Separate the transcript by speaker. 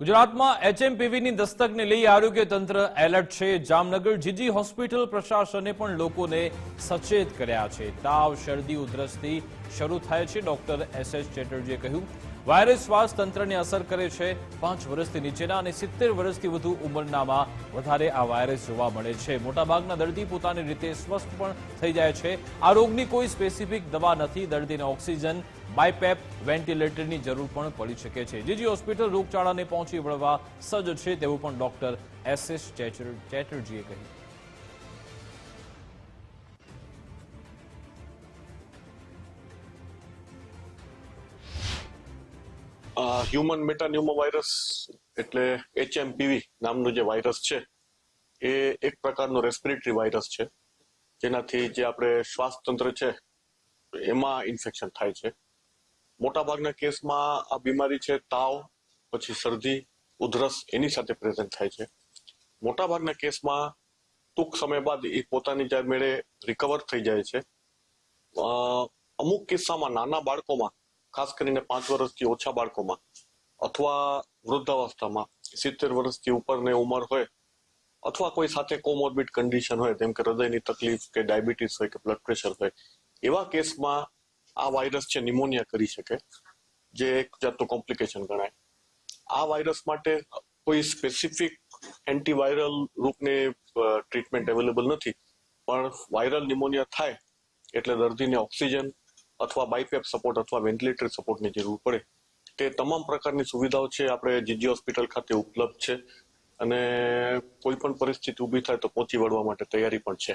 Speaker 1: ગુજરાતમાં એચએમપીવીની દસ્તકને લઈ આરોગ્ય તંત્ર એલર્ટ છે. જામનગર જીજી હોસ્પિટલ પ્રશાસને પણ લોકોને સચેત કર્યા છે. તાવ, શરદી, ઉધરસથી શરૂ થાય છે. ડોક્ટર એસ એસ ચેટર્જીએ કહ્યું, વાયરસ શ્વાસ તંત્રને અસર કરે છે. પાંચ વર્ષથી નીચેના અને સિત્તેર વર્ષથી વધુ ઉંમરનામાં વધારે આ વાયરસ જોવા મળે છે. મોટાભાગના દર્દી પોતાની રીતે સ્વસ્થ પણ થઈ જાય છે. આ રોગની કોઈ સ્પેસિફિક દવા નથી. દર્દીને ઓક્સિજન બાયપેપ વેન્ટિલેટરની જરૂર પણ પડી શકે છે. જીજી હોસ્પિટલ રોગચાળાને પહોંચી વળવા સજ્જ છે તેવું પણ ડોક્ટર એસ એસ ચેટર્જીએ કહ્યું.
Speaker 2: હ્યુમન મેટાન્યુમો વાયરસ એટલે એચએમપીવી નામનું જે વાયરસ છે, એ એક પ્રકારનો રેસ્પિરેટરી વાયરસ છે. જેનાથી જે આપણે શ્વાસતંત્ર છે, એમાં ઇન્ફેક્શન થાય છે. મોટાભાગના કેસમાં આ બીમારી છે તાવ, પછી શરદી, ઉધરસ, એની સાથે પ્રેઝન્ટ થાય છે. મોટાભાગના કેસમાં ટૂંક સમય બાદ એ પોતાની જાત મેળે રિકવર થઈ જાય છે. અમુક કિસ્સામાં નાના બાળકોમાં, ખાસ કરીને પાંચ વર્ષથી ઓછા બાળકોમાં, અથવા વૃદ્ધાવસ્થામાં, સિત્તેર વર્ષથી ઉપરની ઉંમર હોય, અથવા કોઈ સાથે કોમોર્બિડ કન્ડિશન હોય, જેમ કે હૃદયની તકલીફ કે ડાયાબિટીસ હોય કે બ્લડ પ્રેશર હોય, એવા કેસમાં આ વાયરસ છે નિમોનિયા કરી શકે, જે એક જાતનું કોમ્પ્લિકેશન ગણાય. આ વાયરસ માટે કોઈ સ્પેસિફિક એન્ટીવાયરલ રૂપની ટ્રીટમેન્ટ અવેલેબલ નથી. પણ વાયરલ નિમોનિયા થાય, એટલે દર્દીને ઓક્સિજન અથવા બાયપેપ સપોર્ટ અથવા વેન્ટિલેટર સપોર્ટની જરૂર પડે. તે તમામ પ્રકારની સુવિધાઓ છે, આપણે જીજી હોસ્પિટલ ખાતે ઉપલબ્ધ છે. અને કોઈ પણ પરિસ્થિતિ ઊભી થાય તો પહોંચી વળવા માટે તૈયારી પણ છે.